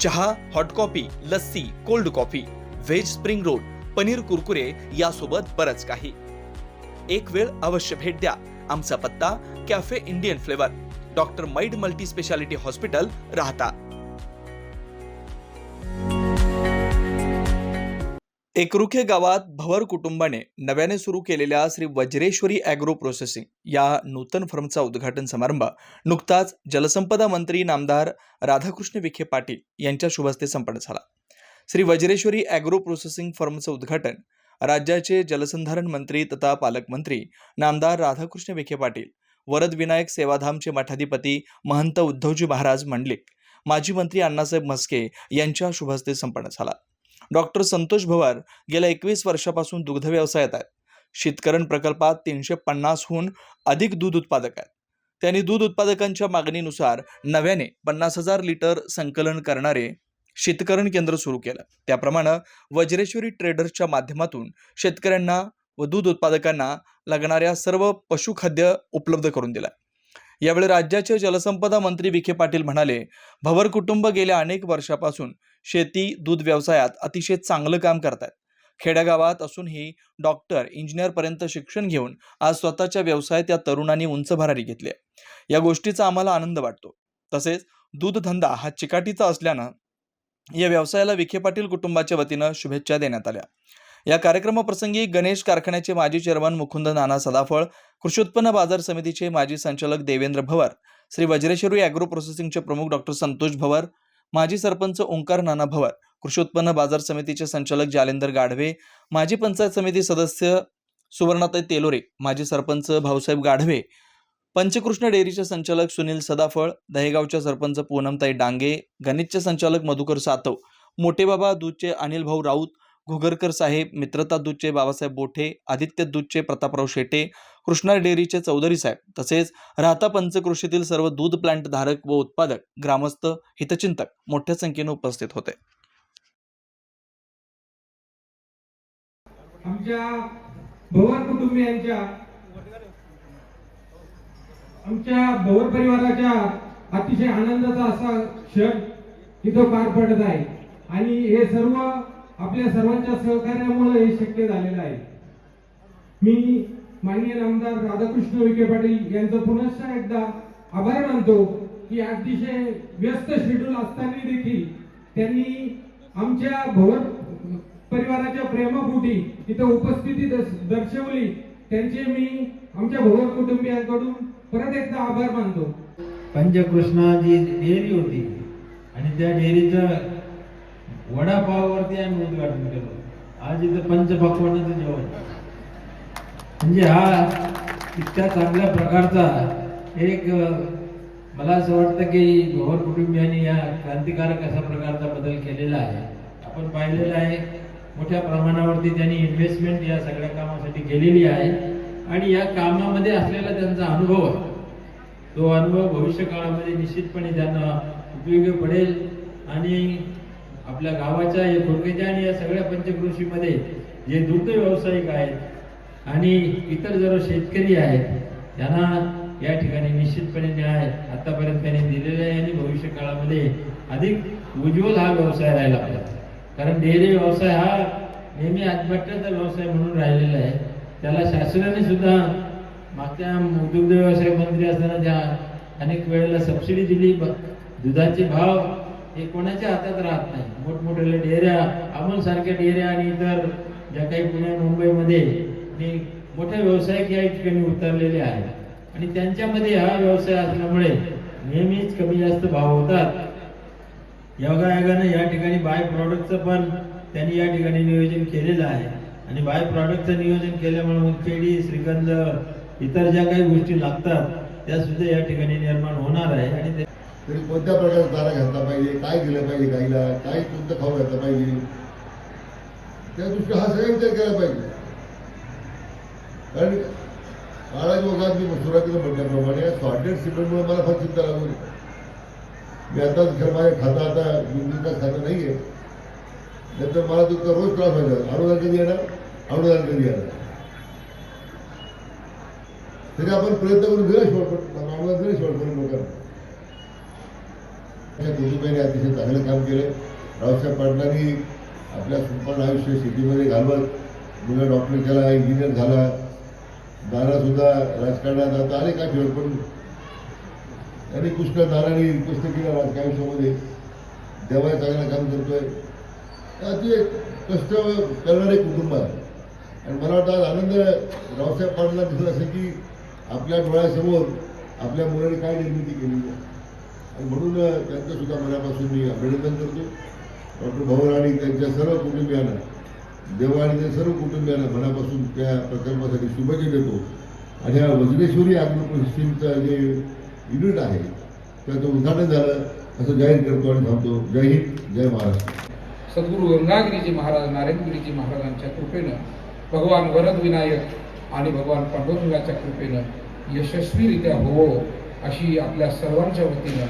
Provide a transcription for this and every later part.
चहा hot coffee lassi cold coffee veg spring roll paneer Kurkure यासोबत बरंच काही. एक वेळ अवश्य भेट द्या. आमचा पत्ता कॅफे इंडियन फ्लेवर डॉक्टर मैड multi speciality hospital Rahata. Ekrukhe गावात भवर कुटुंबाने नव्याने सुरू केलेल्या श्री वज्रेश्वरी अॅग्रो प्रोसेसिंग या नूतन फर्मचा उद्घाटन समारंभ नुकताच जलसंपदा मंत्री नामदार राधाकृष्ण विखे पाटील यांच्या शुभहस्ते संपन्न झाला. श्री वज्रेश्वरी अॅग्रो प्रोसेसिंग फर्मचं उद्घाटन राज्याचे जलसंधारण मंत्री तथा पालकमंत्री नामदार राधाकृष्ण विखे पाटील वरद विनायक सेवाधामचे मठाधिपती महंत उद्धवजी महाराज मंडलिक माजी मंत्री अण्णासाहेब म्हस्के यांच्या शुभहस्ते संपन्न झाला. डॉक्टर संतोष भवार गेल्या एकवीस वर्षापासून दुग्ध व्यवसायात आहेत. शेतकरण प्रकल्पात तीनशे पन्नासहून अधिक दूध उत्पादक आहेत. त्यांनी दूध उत्पादकांच्या मागणीनुसार नव्याने पन्नास हजार लिटर संकलन करणारे शेतकरण केंद्र सुरू केलं. त्याप्रमाणे वज्रेश्वरी ट्रेडर्सच्या माध्यमातून शेतकऱ्यांना व दूध उत्पादकांना लागणाऱ्या सर्व पशुखाद्य उपलब्ध करून दिलं. यावेळी राज्याचे जलसंपदा मंत्री विखे पाटील म्हणाले भवर कुटुंब गेल्या अनेक वर्षापासून शेती दूध व्यवसायात अतिशय चांगलं काम करतात खेड्यागावात असूनही डॉक्टर इंजिनियरपर्यंत शिक्षण घेऊन आज स्वतःच्या व्यवसायात या तरुणांनी उंच भरारी घेतली आहे. या गोष्टीचा आम्हाला आनंद वाटतो. तसेच दूध धंदा हा चिकाटीचा असल्यानं या व्यवसायाला विखे पाटील कुटुंबाच्या वतीनं शुभेच्छा देण्यात आल्या. या कार्यक्रमाप्रसंगी गणेश कारखान्याचे माजी चेअरमन मुकुंद नाना सदाफळ कृषी उत्पन्न बाजार समितीचे माजी संचालक देवेंद्र भवर श्री वज्रेश्वरी अॅग्रो प्रोसेसिंगचे प्रमुख डॉक्टर संतोष भवर माजी सरपंच ओंकार नाना भवर कृषी उत्पन्न बाजार समितीचे संचालक जालेंदर गाढवे माजी पंचायत समिती सदस्य सुवर्णाताई तेलोरे माजी सरपंच भाऊसाहेब गाढवे पंचकृष्ण डेअरीचे संचालक सुनील सदाफळ दहेगावच्या सरपंच पूनमताई डांगे गणितचे संचालक मधुकर सातव मोठेबाबा दूधचे अनिल भाऊ राऊत घुगरकर साहेब मित्रता दूधचे बाबासाहेब बोठे आदित्य दूधचे प्रतापराव शेटे कृष्णा डेअरीचे चौधरी साहेब तसेच राहता पंचकृषीतील सर्व दूध प्लांट धारक व उत्पादक ग्रामस्थ हितचिंतक मोठ्या संख्येने उपस्थित होते. आमच्या भवन कुटुंबियांच्या आमच्या परिवाराच्या अतिशय आनंदाचा असा क्षण इथं पार पडत आहे. आणि हे सर्व आपल्या सर्वांच्या सहकार्यामुळे हे शक्य झालेलं आहे. मी माननीय आमदार राधाकृष्ण विखे पाटील यांचं पुनश्च एकदा आभार मानतो की अतिशय व्यस्त शेड्यूल असताना देखील त्यांनी आमच्या भवर परिवाराच्या प्रेमापोटी इथं उपस्थिती दर्शवली. त्यांचे मी आमच्या भवर कुटुंबियांकडून परत एकदा आभार मानतो. पंचकृष्णा जी डेअरी होती आणि त्या डेअरीचं वडापाववरती आम्ही उद्घाटन केलं आज इथं पंचपक्वानाचं जेवण. म्हणजे हा इतक्या चांगल्या प्रकारचा एक मला असं वाटतं की भवर कुटुंबियांनी या क्रांतिकारक अशा प्रकारचा बदल केलेला आहे. आपण पाहिलेलं आहे मोठ्या प्रमाणावरती त्यांनी इन्व्हेस्टमेंट या सगळ्या कामासाठी केलेली आहे. आणि या कामामध्ये असलेला त्यांचा अनुभव आहे. तो अनुभव भविष्य काळामध्ये निश्चितपणे त्यांना उपयोगी पडेल. आणि आपल्या गावाच्या या खोडकेच्या आणि या सगळ्या पंचकृषीमध्ये जे दुग्ध व्यावसायिक आहेत आणि इतर जर शेतकरी आहेत त्यांना या ठिकाणी निश्चितपणे न्याय आतापर्यंत त्यांनी दिलेला आहे आणि भविष्य काळामध्ये अधिक उज्ज्वल हा व्यवसाय राहिला पाहिजे. कारण डेअरी व्यवसाय हा नेहमी आत्महत्याचा व्यवसाय म्हणून राहिलेला आहे. त्याला शासनाने सुद्धा मागच्या दुग्ध व्यवसाय मंत्री असताना ज्या अनेक वेळेला सबसिडी दिली दुधाचे भाव हे कोणाच्या हातात राहत नाही? मोठमोठ्या डेऱ्या अमोल सारख्या डेऱ्या आणि इतर ज्या काही पुणे मुंबईमध्ये मोठ्या मोठे व्यावसायिक या ठिकाणी उतरलेले आहेत. आणि त्यांच्यामध्ये हा व्यवसाय असल्यामुळे नेहमीच कमी जास्त भाव होतात. योगायोगानं या ठिकाणी बाय प्रॉडक्टचं पण त्यांनी या ठिकाणी नियोजन केलेलं आहे. आणि बाय प्रॉडक्टचं नियोजन केल्यामुळे मग केळी श्रीगंध इतर ज्या काही गोष्टी लागतात त्या सुद्धा या ठिकाणी निर्माण होणार आहे. आणि तरी कोणत्या प्रकारचा चारा घातला पाहिजे? काय दिलं पाहिजे गाईला? काय कोणतं खाऊ घातलं पाहिजे? त्या दृष्टी हा सगळा विचार केला पाहिजे. कारण काळाच्या ओघात मी सुरुवातीला म्हटल्याप्रमाणे सॉर्टेड सिमेंटमुळे मला फार चिंता लागू नये. मी आताच खरं माझ्या खातं आता बिंदूचा खातं नाही आहे नंतर मला तुमचा रोज त्रास व्हायचा अनुदान कधी येणार? अनुदान कधी येणार? तरी आपण प्रयत्न करून दिला शेवट पण अनुदान दिलं शेवटपर्यंत लोकांना त्या कुटुंबाने अतिशय चांगलं काम केलं. रावसाहेब पाटलांनी आपल्या संपूर्ण आयुष्य शेतीमध्ये घालवत मुलं डॉक्टर केला इंजिनियर झाला. दारासुद्धा राजकारणात आता आले काय खेळ? पण त्यांनी पुष्कळ दाराने रिक्वेस्ट केला राजकारणामध्ये. आयुष्यामध्ये देवाय चांगलं काम करतोय. अतिशय कष्ट करणारे कुटुंब आहे. आणि मला वाटतं आज आनंद रावसाहेब पाटला दिसत असेल की आपल्या डोळ्यासमोर आपल्या मुलाने काय निर्मिती केली आहे. आणि म्हणून त्यांचं सुद्धा मनापासून मी अभिनंदन करतो. डॉक्टर भवन त्यांच्या सर्व कुटुंबियांना देवा आणि सर्व कुटुंबियांना मनापासून त्या प्रकल्पासाठी शुभेच्छा देतो. आणि ह्या वज्रेश्वरी अग्निपूर सिस्टीमचं जे युनिट आहे त्याचं उद्घाटन झालं असं जाहीर करतो आणि थांबतो जय हिंद जय महाराष्ट्र. सद्गुरू गंगागिरीजी महाराज नारायणगिरीजी महाराजांच्या कृपेनं भगवान वरद विनायक आणि भगवान पांडुरंगाच्या कृपेनं यशस्वीरित्या होवो. अशी आपल्या सर्वांच्या वतीनं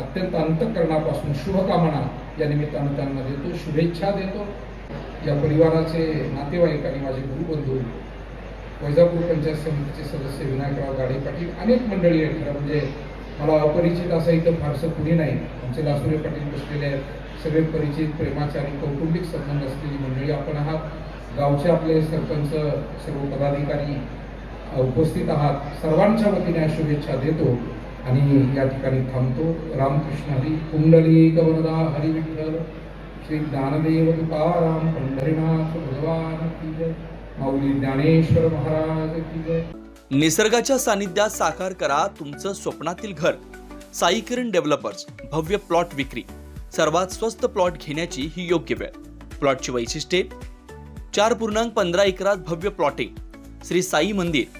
अत्यंत अंतकरणापासून शुभकामना या निमित्तानं त्यांना देतो शुभेच्छा देतो. या परिवाराचे नातेवाईक आणि माझे गुरुबंधू वैजापूर पंचायत समितीचे सदस्य विनायकराव गाडे पाटील अनेक मंडळी आहेत. खरं म्हणजे मला अपरिचित असं इथं फारसं कुणी नाही. आमचे लासुरे पाटील बसलेले आहेत. सगळे परिचित प्रेमाचे आणि कौटुंबिक संबंध असलेली मंडळी आपण आहात. गावचे आपले सरपंच सर्व पदाधिकारी उपस्थित आहात. सर्वांच्या वतीने शुभेच्छा देतो आणि या ठिकाणी थांबतो. रामकृष्ण हरी कुंडली गवरदा हरी विठ्ठल श्री ज्ञानदेव तुकाराम पंढरीनाथ भगवान की जय. माऊली ज्ञानेश्वर महाराज की जय. निसर्गाच्या सानिध्यात साकार करा तुमचं स्वप्नातील घर. साई किरण डेव्हलपर्स भव्य प्लॉट विक्री. सर्वात स्वस्त प्लॉट घेण्याची ही योग्य वेळ. प्लॉटची वैशिष्ट्ये. चार पूर्णांक पंधरा एकरात भव्य प्लॉटिंग. श्री साई मंदिर.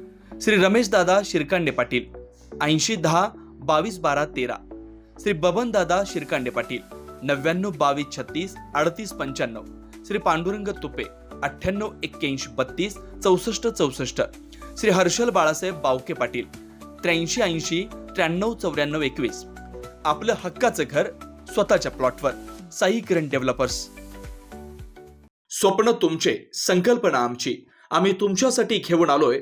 श्री रमेश दादा शिरकांडे पाटील ऐंशी दहा बावीस बारा तेरा. श्री बबन दादा शिरकांडे पाटील नव्याण्णव बावीस छत्तीस अडतीस पंच्याण्णव. श्री पांडुरंग तुपे अठ्ठ्याण्णव एक्क्याऐंशी बत्तीस चौसष्ट चौसष्ट. श्री हर्षल बाळासाहेब बावके पाटील त्र्याऐंशी ऐंशी त्र्याण्णव चौऱ्याण्णव एकवीस. आपलं हक्काचं घर स्वतःच्या प्लॉटवर. साई किरण डेव्हलपर्स. स्वप्न तुमचे संकल्पना आमची. आम्ही तुमच्यासाठी घेऊन आलोय